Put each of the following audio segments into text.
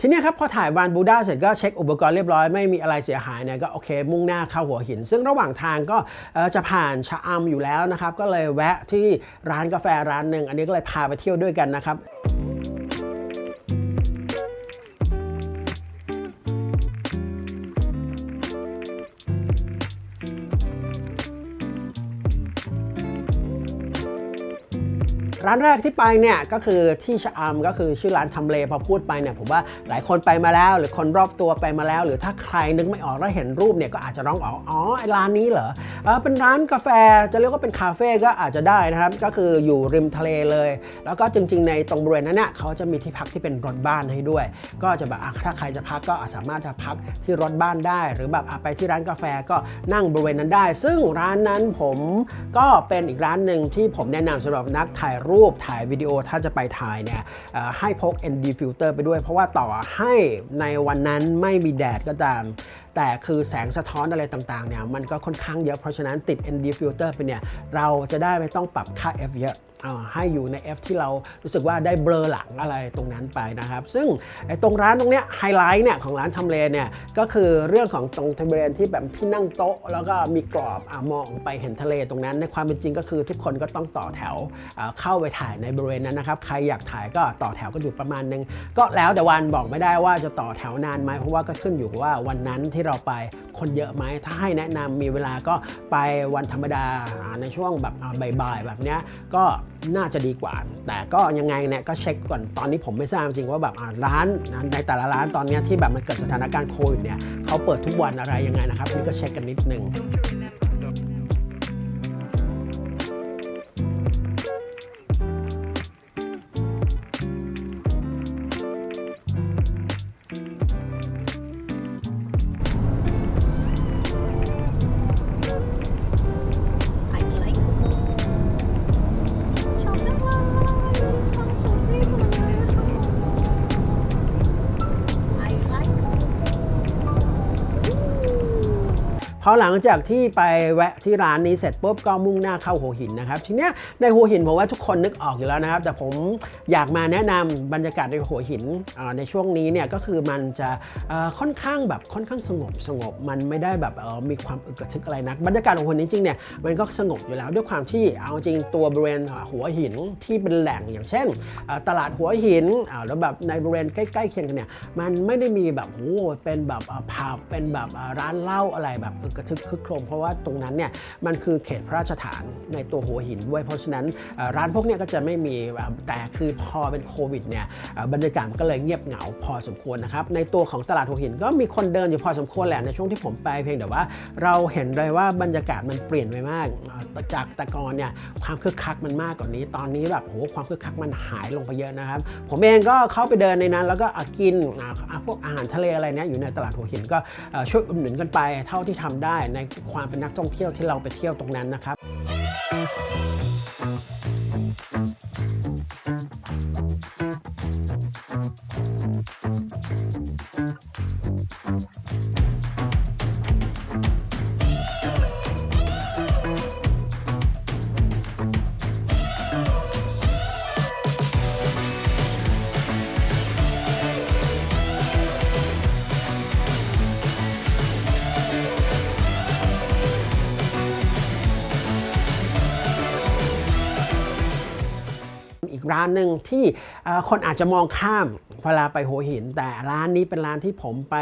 ทีนี้ครับพอถ่ายวานบูดาเสร็จก็เช็คอุปกรณ์เรียบร้อยไม่มีอะไรเสียหายเนี่ยก็โอเคมุ่งหน้าเข้าหัวหิน ซึ่งระหว่างทางก็จะผ่านชะอำอยู่แล้วนะครับ ก็เลยแวะที่ร้านกาแฟร้านหนึ่งอันนี้ก็เลยพาไปเที่ยวด้วยกันนะครับ ร้านแรกที่ไปเนี่ยก็คือที่ชะอำก็คือชื่อร้านทำเลพอพูดไปเนี่ยผมว่าหลายคนไปมาแล้ว หรือคนรอบตัวไปมาแล้ว หรือถ้าใครนึกไม่ออกแล้วเห็นรูปเนี่ยก็อาจจะร้องอ๋ออ๋อไอร้านนี้เหรอเออเป็นร้านกาแฟจะเรียกว่าเป็นคาเฟ่ก็อาจจะได้นะครับก็คืออยู่ริมทะเลเลย แล้วก็จริง ๆ ในตรงบริเวณนั้นเนี่ยเขาจะมีที่พักที่เป็นรถบ้านให้ด้วย ก็จะแบบถ้าใครจะพักก็สามารถจะพักที่รถบ้านได้ หรือแบบไปที่ร้านกาแฟก็นั่งบริเวณนั้นได้ ซึ่งร้านนั้นผมก็เป็นอีกร้านหนึ่งที่ผมแนะนำสำหรับนักถ่ายรูปูปถ่ายวิดีโอถ้าจะไปถ่ายเนี่ยให้พก ND filter ไปด้วย เพราะว่าต่อให้ในวันนั้นไม่มีแดดก็ตาม แต่คือแสงสะท้อนอะไรต่างๆเนี่ยมันก็ค่อนข้างเยอะเพราะฉะนั้นติด ND filter ไปเนี่ยเราจะได้ไม่ต้องปรับค่า F เยอะ ให้อยู่ใน F ที่เรารู้สึกว่าได้เบลอหลังอะไรตรงนั้นไปนะครับ ซึ่งไอ้ตรงร้านตรงเนี้ยไฮไลท์เนี่ยของร้านทำเลเนี่ยก็คือเรื่องของตรงทำเลที่แบบที่นั่งโต๊ะ แล้วก็มีกรอบอมองไปเห็นทะเลตรงนั้น ในความเป็นจริงก็คือทุกคนก็ต้องต่อแถวเข้าไปถ่ายในบริเวณนั้นนะครับ ใครอยากถ่ายก็ต่อแถวก็อยู่ประมาณนึง ก็แล้วแต่วันบอกไม่ได้ว่าจะต่อแถวนานไหมเพราะว่าก็ขึ้นอยู่กับว่าวันนั้นที่เราไปคนเยอะไหมถ้าให้แนะนำมีเวลาก็ไปวันธรรมดาในช่วงแบบบ่ายๆแบบเนี้ยก็ น่าจะดีกว่า แต่ก็ยังไงเนี่ยก็เช็คก่อนตอนนี้ผมไม่ทราบจริงว่าแบบร้านในแต่ละร้านตอนนี้ที่แบบมันเกิดสถานการณ์โควิดเนี่ยเขาเปิดทุกวันอะไรยังไงนะครับนนี่ก็เช็คกันนิดนึง พอหลังจากที่ไปแวะที่ร้านนี้เสร็จปุ๊บก็มุ่งหน้าเข้าหัวหินนะครับทีเนี้ยในหัวหินผมว่าทุกคนนึกออกอยู่แล้วนะครับ แต่ผมอยากมาแนะนำบรรยากาศในหัวหินในช่วงนี้เนี่ยก็คือมันจะค่อนข้างแบบค่อนข้างสงบสงบมันไม่ได้แบบมีความอึกระทึกอะไรนัก บรรยากาศของหัวหินจริงเนี่ยมันก็สงบอยู่แล้วด้วยความที่เอาจริงตัวบริเวณหัวหินที่เป็นแหล่งอย่างเช่น ตลาดหัวหินแล้วแบบในบริเวณใกล้ๆเคียงกันเนี่ยมันไม่ได้มีแบบโอ้เป็นแบบผับเป็นแบบร้านเหล้าอะไรแบบกระทึกคึกโครมเพราะว่าตรงนั้นเนี่ยมันคือเขตพระราชฐานในตัวหัวหินด้วย เพราะฉะนั้นร้านพวกเนี้ยก็จะไม่มีแบบแต่คือพอเป็นโควิดเนี่ยบรรยากาศก็เลยเงียบเหงาพอสมควรนะครับในตัวของตลาดหัวหินก็มีคนเดินอยู่พอสมควรแหละในช่วงที่ผมไปเพียงแต่ว่าเราเห็นเลยว่าบรรยากาศมันเปลี่ยนไปมากจากแต่ก่อนเนี่ยความคึกคักมันมากกว่านี้ ตอนนี้แบบโหความคึกคักมันหายลงไปเยอะนะครับ ผมเองก็เข้าไปเดินในนั้น แล้วก็กินอะอะพวกอาหารทะเลอะไรเนี้ยอยู่ในตลาดหัวหินก็ช่วยอุดหนุนกันไปเท่าที่ทำได้ในความเป็นนักท่องเที่ยวที่เราไปเที่ยวตรงนั้นนะครับ ร้านหนึ่งที่คนอาจจะมองข้ามเวลาไปหัวหิน แต่ร้านนี้เป็นร้านที่ผมไป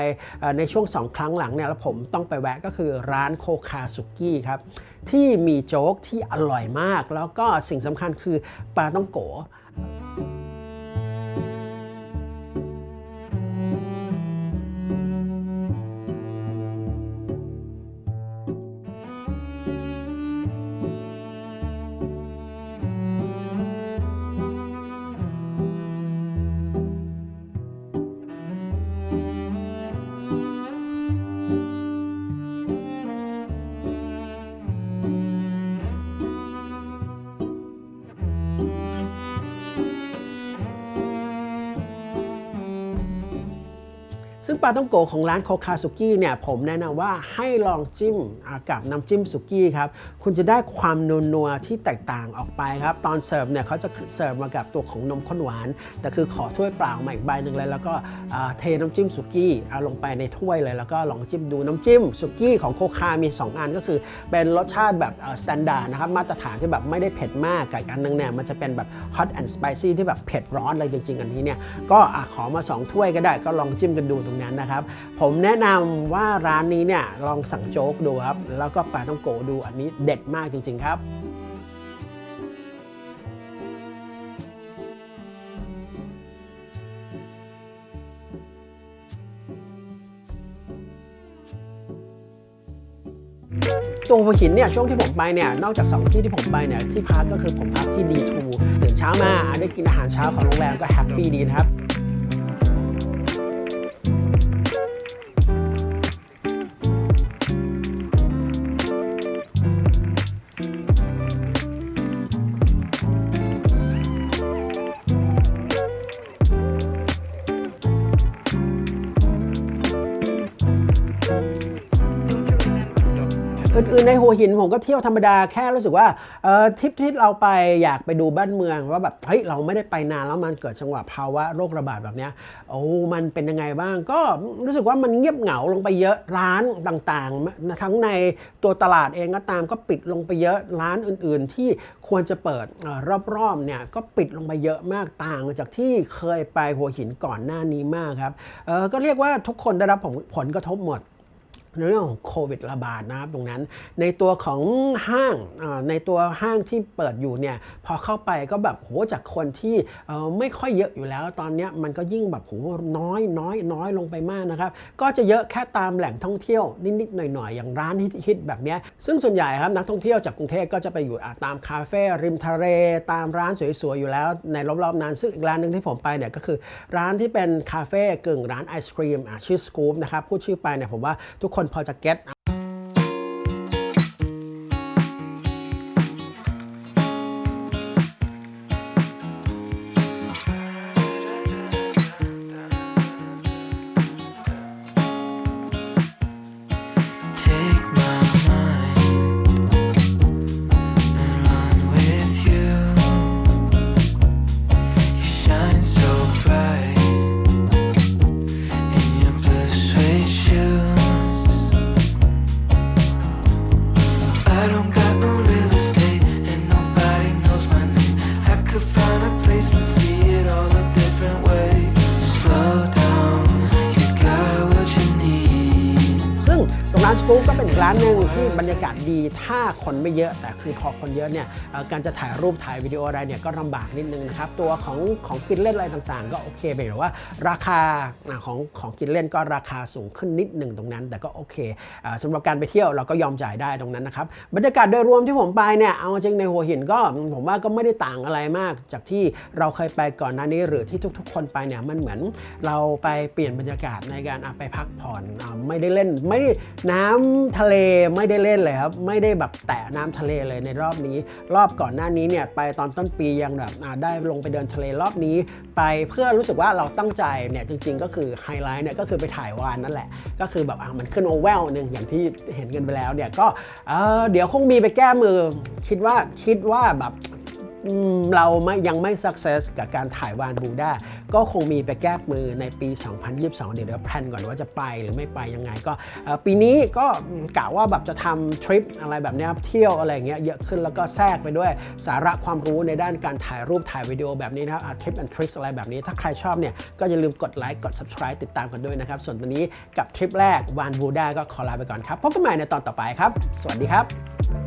ในช่วงสองครั้งหลังเนี่ยแล้วผมต้องไปแวะก็คือร้านโคคาสุกี้ครับที่มีโจ๊กที่อร่อยมาก แล้วก็สิ่งสำคัญคือปลาต้องโกะ ซึ่งปลาต้องโกะของร้านโคคาสุกี้เนี่ยผมแนะนำว่าให้ลองจิ้มกับน้ำจิ้มสุกี้ครับ คุณจะได้ความนัวๆที่แตกต่างออกไปครับ ตอนเสิร์ฟเนี่ยเขาจะเสิร์ฟมากับตัวของนมข้นหวาน แต่คือขอถ้วยเปล่ามาอีกใบหนึ่งเลย แล้วก็เทน้ำจิ้มสุกี้เอาลงไปในถ้วยเลย แล้วก็ลองจิ้มดูน้ำจิ้มสุกี้ของโคคามี 2 อันก็คือ เป็นรสชาติแบบสแตนดาร์ดนะครับมาตรฐานที่แบบไม่ได้เผ็ดมากกับอันนึงเนี่ยมันจะเป็นแบบ hot and spicy ที่แบบเผ็ดร้อนเลยจริงๆอันนี้เนี่ยก็ขอมา 2 ถ้วยก็ได้ก็ลองจิ้มกันดูตรงนั้นนะครับ ผมแนะนำว่าร้านนี้เนี่ยลองสั่งโจ๊กดูครับ แล้วก็ปลาต้องโกะดูอันนี้เด็ดมากจริง ๆ ครับตัวหัวหินเนี่ยช่วงที่ผมไปเนี่ยนอกจาก 2 ที่ที่ผมไปเนี่ยที่พักก็คือผมพักที่ D2 ตื่นเช้ามาได้กินอาหารเช้าของโรงแรมก็แฮปปี้ดีนะครับ อื่นๆในหัวหินผมก็เที่ยวธรรมดาแค่รู้สึกว่าเออทริปที่เราไปอยากไปดูบ้านเมืองว่าแบบเฮ้ยเราไม่ได้ไปนานแล้วมันเกิดจังหวะภาวะโรคระบาดแบบเนี้ยโอ้มันเป็นยังไงบ้าง ก็รู้สึกว่ามันเงียบเหงาลงไปเยอะร้านต่างๆ ทั้งในตัวตลาดเองก็ตามก็ปิดลงไปเยอะร้านอื่นๆ ที่ควรจะเปิดอรอบๆเนี่ยก็ปิดลงไปเยอะมากต่างจากที่เคยไปหัวหินก่อนหน้านี้มากครับก็เรียกว่าทุกคนได้รับผลผลกระทบหมด ในเรื่องของโควิดระบาดนะครับตรงนั้น ในตัวของห้างในตัวห้างที่เปิดอยู่เนี่ยพอเข้าไปก็แบบโหจากคนที่ไม่ค่อยเยอะอยู่แล้ว ตอนนี้มันก็ยิ่งแบบโหน้อยน้อยน้อยลงไปมากนะครับ ก็จะเยอะแค่ตามแหล่งท่องเที่ยวนิดๆหน่อยๆ อย่างร้านฮิตๆแบบนี้ซึ่งส่วนใหญ่ครับนักท่องเที่ยวจากกรุงเทพก็จะไปอยู่ตามคาเฟ่ริมทะเลตามร้านสวยๆอยู่แล้วในรอบๆนั้นซึ่งอีกร้านหนึ่งที่ผมไปเนี่ยก็คือ ร้านที่เป็นคาเฟ่กึ่งร้านไอศครีมชื่อสกู๊ปนะครับพูดชื่อไปเนี่ยผมว่าทุกคนนพอจะเก็ตานสกู๊ปก็เป็นอีกร้านหนึ่งที่บรรยากาศดีถ้าคนไม่เยอะ แต่คือพอคนเยอะเนี่ยการจะถ่ายรูปถ่ายวิดีโออะไรเนี่ยก็ลำบากนิดนึงนะครับ ตัวของของกินเล่นอะไรต่างๆ ก็โอเคไปแต่ว่าราคาของของกินเล่นก็ราคาสูงขึ้นนิดหนึ่งตรงนั้น แต่ก็โอเคอ่าสำหรับการไปเที่ยวเราก็ยอมจ่ายได้ตรงนั้นนะครับบรรยากาศโดยรวมที่ผมไปเนี่ยเอาจริงในหัวหินก็ผมว่าก็ไม่ได้ต่างอะไรมาก จากที่เราเคยไปก่อนหน้านี้หรือที่ทุก ๆ คนไปเนี่ยมันเหมือนเราไปเปลี่ยนบรรยากาศในการไปพักผ่อนอไม่ได้เล่นไม่ได้น้ำทะเลไม่ได้เล่นเลยครับไม่ได้แบบแตะน้ำทะเลเลยในรอบนี้ รอบก่อนหน้านี้เนี่ยไปตอนต้นปียังแบบได้ลงไปเดินทะเลรอบนี้ ไปเพื่อรู้สึกว่าเราตั้งใจเนี่ยจริง ๆ ก็คือไฮไลท์เนี่ยก็คือไปถ่ายวานนั่นแหละ ก็คือแบบมันขึ้นโอเวลหนึ่งอย่างที่เห็นกันไปแล้วเนี่ยก็เเดี๋ยวคงมีไปแก้มือคิดว่าคิดว่าแบบ เราไม่ยังไม่ success กับการถ่ายวานบูด้าก็คงมีไปแก้มือในปี 2022 เดี๋ยวเดี๋ยวแพลนก่อนว่าจะไปหรือไม่ไปยังไงก็ปีนี้ก็กะว่าแบบจะทำทริปอะไรแบบนี้ยเที่ยวอะไรเงี้ยเยอะขึ้นแล้วก็แทรกไปด้วยสาระความรู้ในด้านการถ่ายรูปถ่ายวิดีโอแบบนี้นะครับทริปแอนทริคอะไรแบบนี้ ถ้าใครชอบเนี่ยก็อย่าลืมกดไลค์กด subscribe ติดตามกันด้วยนะครับ ส่วนตัวนี้กับทริปแรกวานบูด้าก็ขอลาไปก่อนครับพบกันใหม่ในตอนต่อไปครับ สวัสดีครับ